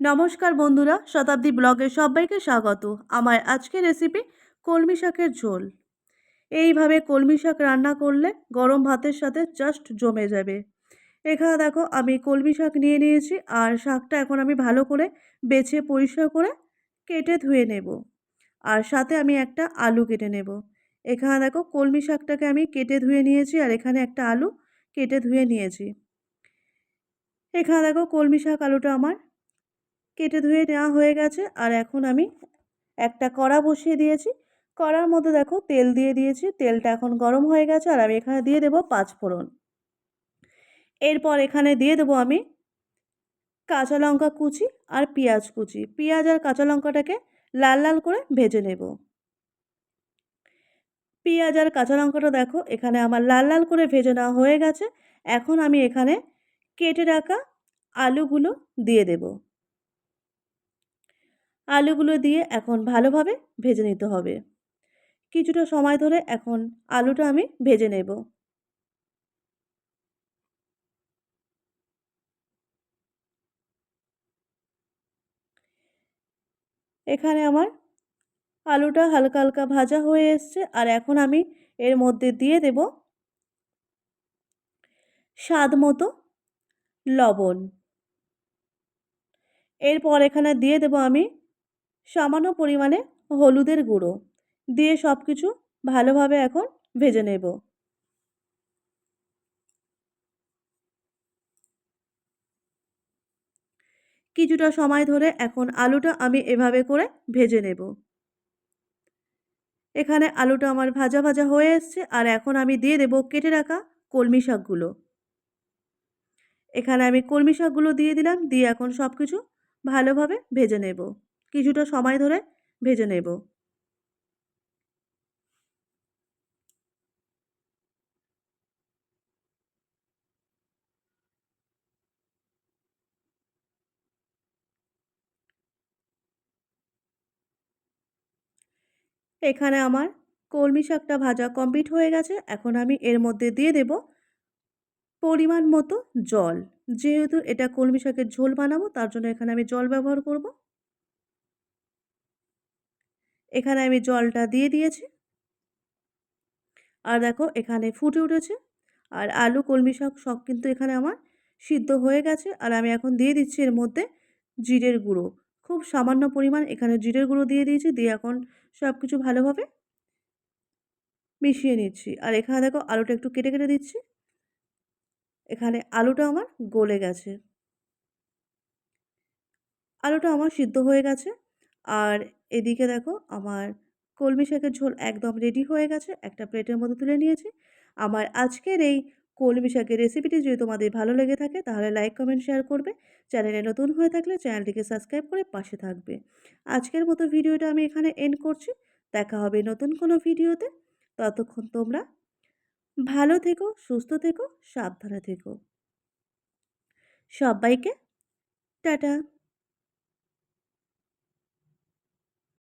নমস্কার বন্ধুরা, শতাব্দী ব্লগে সবাইকে স্বাগত। আমার আজকের রেসিপি কলমি শাকের ঝোল। এইভাবে কলমি শাক রান্না করলে গরম ভাতের সাথে জাস্ট জমে যাবে। এখানে দেখো, আমি কলমি শাক নিয়ে নিয়েছি আর শাকটা এখন আমি ভালো করে বেছে পরিষ্কার করে কেটে ধুয়ে নেব। আর সাথে আমি একটা আলু কেটে নেব। এখানে দেখো, কলমি শাকটাকে আমি কেটে ধুয়ে নিয়েছি আর এখানে একটা আলু কেটে ধুয়ে নিয়েছি। এখানে দেখো, কলমি শাক আলুটা আমার কেটে ধুয়ে নেওয়া হয়ে গেছে। আর এখন আমি একটা কড়া বসিয়ে দিয়েছি। কড়ার মধ্যে দেখো তেল দিয়ে দিয়েছি। তেলটা এখন গরম হয়ে গেছে আর আমি এখানে দিয়ে দেবো পাঁচ ফোড়ন। এরপর এখানে দিয়ে দেবো আমি কাঁচা লঙ্কা কুচি আর পেঁয়াজ কুচি। পেঁয়াজ আর কাঁচা লঙ্কাটাকে লাল লাল করে ভেজে নেব। পেঁয়াজ আর কাঁচা লঙ্কাটা দেখো এখানে আমার লাল লাল করে ভেজে নেওয়া হয়ে গেছে। এখন আমি এখানে কেটে রাখা আলুগুলো দিয়ে দেবো। আলুগুলো দিয়ে এখন ভালোভাবে ভেজে নিতে হবে। কিছুটা সময় ধরে এখন আলুটা আমি ভেজে নেব। এখানে আমার আলুটা হালকা হালকা ভাজা হয়ে এসছে আর এখন আমি এর মধ্যে দিয়ে দেব স্বাদ মতো লবণ। এরপর এখানে দিয়ে দেব আমি সামান্য পরিমাণে হলুদের গুঁড়ো। দিয়ে সব কিছু ভালোভাবে এখন ভেজে নেব। কিছুটা সময় ধরে এখন আলুটা আমি এভাবে করে ভেজে নেব। এখানে আলুটা আমার ভাজা ভাজা হয়ে এসছে আর এখন আমি দিয়ে দেব কেটে রাখা কলমি শাকগুলো। এখানে আমি কলমি শাকগুলো দিয়ে দিলাম, দিয়ে এখন সব কিছু ভালোভাবে ভেজে নেব। কিছুটা সময় ধরে ভেজে নেব। এখানে আমার কলমি শাকটা ভাজা কমপ্লিট হয়ে গেছে। এখন আমি এর মধ্যে দিয়ে দেব পরিমাণ মতো জল। যেহেতু এটা কলমি শাকের ঝোল বানাবো, তার জন্য এখানে আমি জল ব্যবহার করব। এখানে আমি জলটা দিয়ে দিয়েছি। আর দেখো এখানে ফুটে উঠেছে। আর আলু, কলমি শাক সব কিন্তু এখানে আমার সিদ্ধ হয়ে গেছে। আর আমি এখন দিয়ে দিচ্ছি এর মধ্যে জিরের গুঁড়ো। খুব সামান্য পরিমাণ এখানে জিরের গুঁড়ো দিয়ে দিয়েছি। দিয়ে এখন সব কিছু ভালোভাবে মিশিয়ে নিচ্ছি। আর এখানে দেখো আলুটা একটু কেটে কেটে দিচ্ছি। এখানে আলুটা আমার গলে গেছে। আলুটা আমার সিদ্ধ হয়ে গেছে। আর এদিকে দেখো আমার কলমি শাকের ঝোল একদম রেডি হয়ে গেছে, একটা প্লেটের মধ্যে তুলে নিয়েছি। আমার আজকের এই কলমি শাকের রেসিপিটি যদি তোমাদের ভালো লেগে থাকে, তাহলে লাইক কমেন্ট শেয়ার করবে। চ্যানেলে নতুন হয়ে থাকলে চ্যানেলটিকে সাবস্ক্রাইব করে পাশে থাকবে। আজকের মতো ভিডিওটা আমি এখানে এন্ড করছি। দেখা হবে নতুন কোনো ভিডিওতে ততক্ষণ তোমরা ভালো থেকো, সুস্থ থেকো, সাবধানে থেকো। সবাইকে টাটা।